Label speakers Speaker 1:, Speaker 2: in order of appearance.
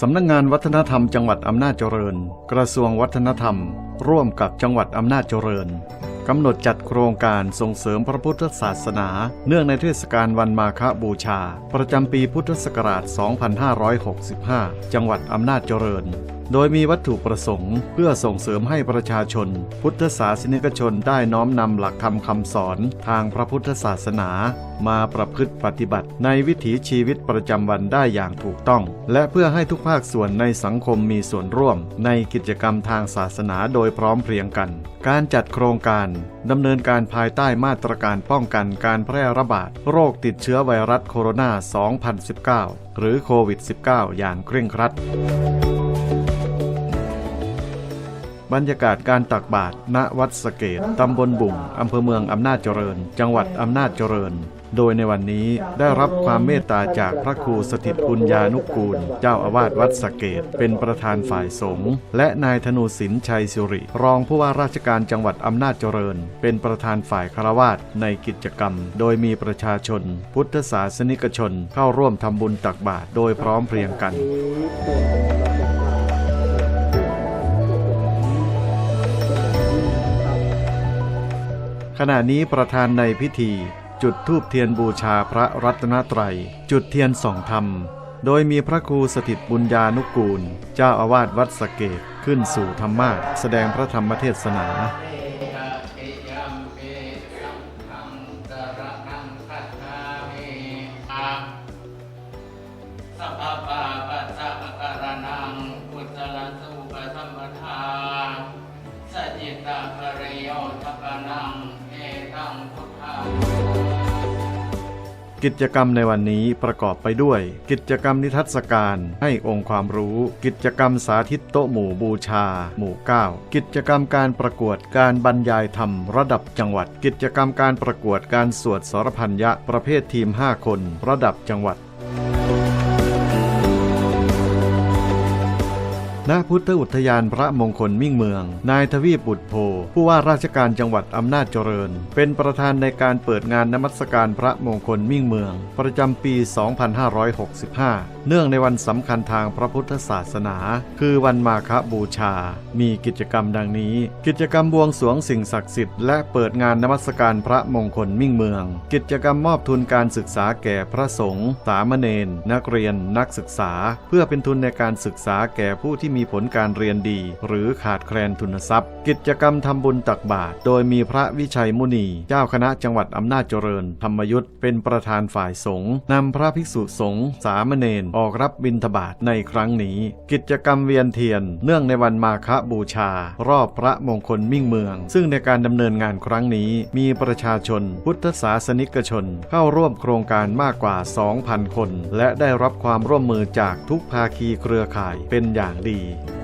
Speaker 1: สำนักงงานวัฒนธรรมจังหวัดอำนาจเจริญ กระทรวงวัฒนธรรม ร่วมกับจังหวัดอำนาจเจริญกำหนดจัดโครงการส่งเสริมพระพุทธศาสนา เนื่องในเทศกาลวันมาฆบูชา ประจำปีพุทธศักราช 2565 จังหวัดอำนาจเจริญ โดยมีวัตถุประสงค์ เพื่อส่งเสริมให้ประชาชน พุทธศาสนิกชนได้น้อมนำหลักธรรมคำสอนทางพระพุทธศาสนา มาประพฤติปฏิบัติในวิถีชีวิตประจำวันได้อย่างถูกต้อง และเพื่อให้ทุกภาคส่วนในสังคมมีส่วนร่วม ในกิจกรรมทางศาสนาโดยพร้อมเพรียงกัน การจัดโครงการดำเนินการภายใต้มาตรการป้องกันการแพร่ระบาด โรคติดเชื้อไวรัสโคโรนา 2019 หรือโควิด -19 อย่างเคร่งครัด บรรยากาศการตักบาตรณวัดสเกตตำบลบุ่งอำเภอเมืองอำนาจเจริญ จังหวัดอำนาจเจริญ โดยในวันนี้ได้รับความเมตตาจากพระครูสถิตปุญญานุกูล เจ้าอาวาสวัดสเกต เป็นประธานฝ่ายสงฆ์และนายธนูศิลป์ชัยสิริ รองผู้ว่าราชการจังหวัดอำนาจเจริญ เป็นประธานฝ่ายคารวาสในกิจกรรม โดยมีประชาชน พุทธศาสนิกชนเข้าร่วมทำบุญตักบาตรโดยพร้อมเพรียงกัน ขณะนี้ประธานในพิธี จุดธูปเทียนบูชาพระรัตนตรัย จุดเทียนส่องธรรม โดยมีพระครูสถิตบุญญานุกูล เจ้าอาวาสวัดสเกตขึ้นสู่ธรรมาสแสดงพระธรรมเทศนา
Speaker 2: สัจจิตะปริโยทปนัง งพุทธา
Speaker 1: กิจกรรมในวันนี้ประกอบไปด้วย กิจกรรมนิทรรศการให้องค์ความรู้ กิจกรรมสาธิตโต๊ะหมู่บูชา หมู่ 9 กิจกรรมการประกวดการบรรยายธรรมระดับจังหวัด กิจกรรมการประกวดการสวดสรพัญญะประเภททีม 5 คน ระดับจังหวัด ณพุทธอุทยานพระมงคลมิ่งเมือง นายทวีปบุตรโพ ผู้ว่าราชการจังหวัดอำนาจเจริญ เป็นประธานในการเปิดงานนมัสการพระมงคลมิ่งเมือง ประจำปี 2565 เนื่องในวันสำคัญทางพระพุทธศาสนา คือวันมาฆบูชา มีกิจกรรมดังนี้ กิจกรรมบวงสรวงสิ่งศักดิ์สิทธิ์และเปิดงานนมัสการพระมงคลมิ่งเมือง กิจกรรมมอบทุนการศึกษาแก่พระสงฆ์สามเณรนักเรียน นักศึกษา เพื่อเป็นทุนในการศึกษาแก่ผู้ที่มีีผลการเรียนดี หรือขาดแคลนทุนทรัพย์ กิจกรรมทำบุญตักบาตรโดยมีพระวิชัยมุนี เจ้าคณะจังหวัดอำนาจเจริญ ธรรมยุทธเป็นประธานฝ่ายสงฆ์นำพระภิกษุสงฆ์สามเณรออกรับบิณฑบาตในครั้งนี้ กิจกรรมเวียนเทียน เนื่องในวันมาฆบูชา รอบพระมงคลมิ่งเมือง ซึ่งในการดำเนินงานครั้งนี้มีประชาชน พุทธศาสนิกชน เข้าร่วมโครงการมากกว่า 2,000 คน และได้รับความร่วมมือจากทุกภาคีเครือข่ายเป็นอย่างดี lagi.